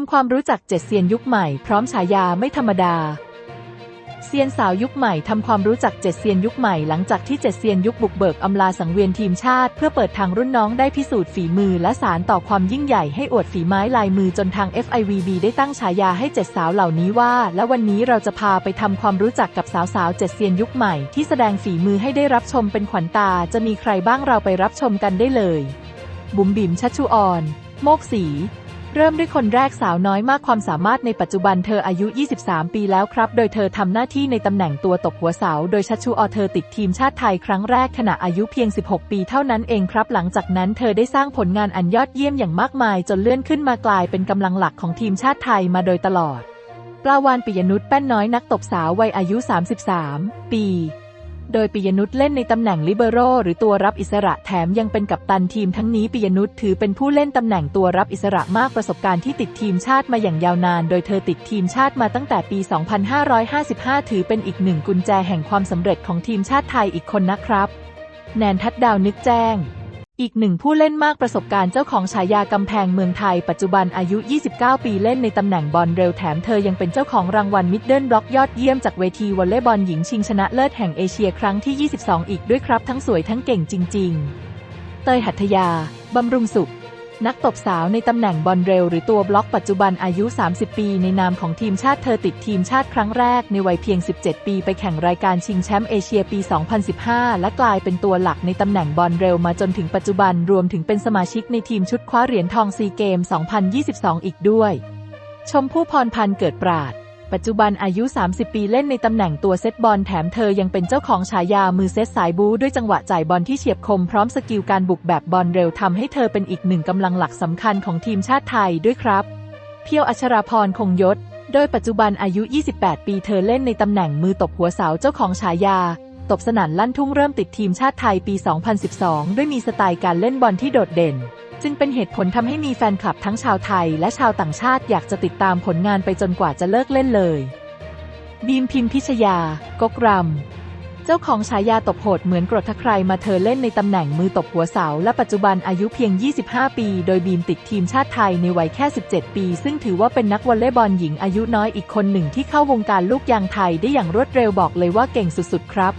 ทำความรู้จักเจ็ดเซียนยุคใหม่พร้อมฉายาไม่ธรรมดา เซียนสาวยุคใหม่ทำความรู้จักเจ็ดเซียนยุคใหม่หลังจากที่เจ็ดเซียนยุคบุกเบิกอำลาสังเวียนทีมชาติ เพื่อเปิดทางรุ่นน้องได้พิสูจน์ฝีมือและสารต่อความยิ่งใหญ่ให้อวดฝีไม้ลายมือจนทาง FIVB ได้ตั้งฉายาให้เจ็ดสาวเหล่านี้ว่า และวันนี้เราจะพาไปทำความรู้จักกับสาวสาวเจ็ดเซียนยุคใหม่ที่แสดงฝีมือให้ได้รับชมเป็นขวัญตา จะมีใครบ้างเราไปรับชมกันได้เลย บุ๋มบิ๋มชัชชุออน โมกสี เริ่มด้วยคนแรกสาวน้อยมากความสามารถในปัจจุบันเธออายุ 23 ปีแล้วครับ โดยเธอทำหน้าที่ในตำแหน่งตัวตบหัวเสา โดยชัชชูออเธอติดทีมชาติไทยครั้งแรกขณะอายุเพียง 16 ปีเท่านั้นเองครับ หลังจากนั้นเธอได้สร้างผลงานอันยอดเยี่ยมอย่างมากมาย จนเลื่อนขึ้นมากลายเป็นกำลังหลักของทีมชาติไทยมาโดยตลอด ปลาวานปิยนุชแป้นน้อยนักตบสาววัยอายุ 33 ปี โดยปิยนุชเล่นในตำแหน่งลิเบโรหรือตัวรับอิสระแถมยังเป็นกัปตันทีมทั้งนี้ปิยนุชถือเป็นผู้เล่นตำแหน่งตัวรับอิสระมากประสบการณ์ที่ติดทีมชาติมาอย่างยาวนาน โดยเธอติดทีมชาติมาตั้งแต่ปี 2555 ถือเป็นอีกหนึ่งกุญแจแห่งความสำเร็จของทีมชาติไทยอีกคนนะครับ แนนทัดดาวนึกแจ้ง อีกหนึ่งผู้เล่นมากประสบการณ์เจ้าของฉายากำแพงเมืองไทย ปัจจุบันอายุ 29 ปีเล่นในตำแหน่งบอลเร็วแถมเธอยังเป็นเจ้าของรางวัลมิดเดิลบล็อกยอดเยี่ยมจากเวทีวอลเลย์บอลหญิงชิงชนะเลิศแห่งเอเชียครั้งที่ 22 อีกด้วยครับทั้งสวยทั้งเก่งจริง ๆ เตยหัตถยา บำรุงสุข นักตบสาวในตำแหน่งบอลเร็วหรือตัวบล็อกปัจจุบันอายุ 30 ปีในนามของทีมชาติเธอติดทีมชาติครั้งแรกในวัยเพียง 17 ปีไปแข่งรายการชิงแชมป์เอเชียปี 2015 และกลายเป็นตัวหลักในตำแหน่งบอลเร็วมาจนถึงปัจจุบันรวมถึงเป็นสมาชิกในทีมชุดคว้าเหรียญทองซีเกม 2022 อีกด้วย ชมพู่พรพันธ์เกิดปราด ปัจจุบันอายุ 30 ปีเล่นในตำแหน่งตัวเซตบอลแถมเธอยังเป็นเจ้าของฉายามือเซตสายบูด้วยจังหวะจ่ายบอลที่เฉียบคมพร้อมสกิลการบุกแบบบอลเร็วทำให้เธอเป็นอีกหนึ่งกำลังหลักสำคัญของทีมชาติไทยด้วยครับ เพียวอัชราพรคงยศ โดยปัจจุบันอายุ 28 ปีเธอเล่นในตำแหน่งมือตบหัวเสาเจ้าของฉายาตบสนั่นลั่นทุ่งเริ่มติดทีมชาติไทยปี 2012 ด้วยมีสไตล์การเล่นบอลที่โดดเด่น จึงเป็นเหตุผลทำให้มีแฟนคลับทั้งชาวไทยและชาวต่างชาติอยากจะติดตามผลงานไปจนกว่าจะเลิกเล่นเลย บีมพิมพิชยา กกรำ เจ้าของฉายาตบโหดเหมือนกรดถ้าใครมาเธอเล่นในตำแหน่งมือตบหัวเสาและปัจจุบันอายุเพียง 25 ปี โดยบีมติดทีมชาติไทยในวัยแค่ 17 ปี ซึ่งถือว่าเป็นนักวอลเลย์บอลหญิงอายุน้อยอีกคนหนึ่งที่เข้าวงการลูกยางไทยได้อย่างรวดเร็วบอกเลยว่าเก่งสุดๆ ครับ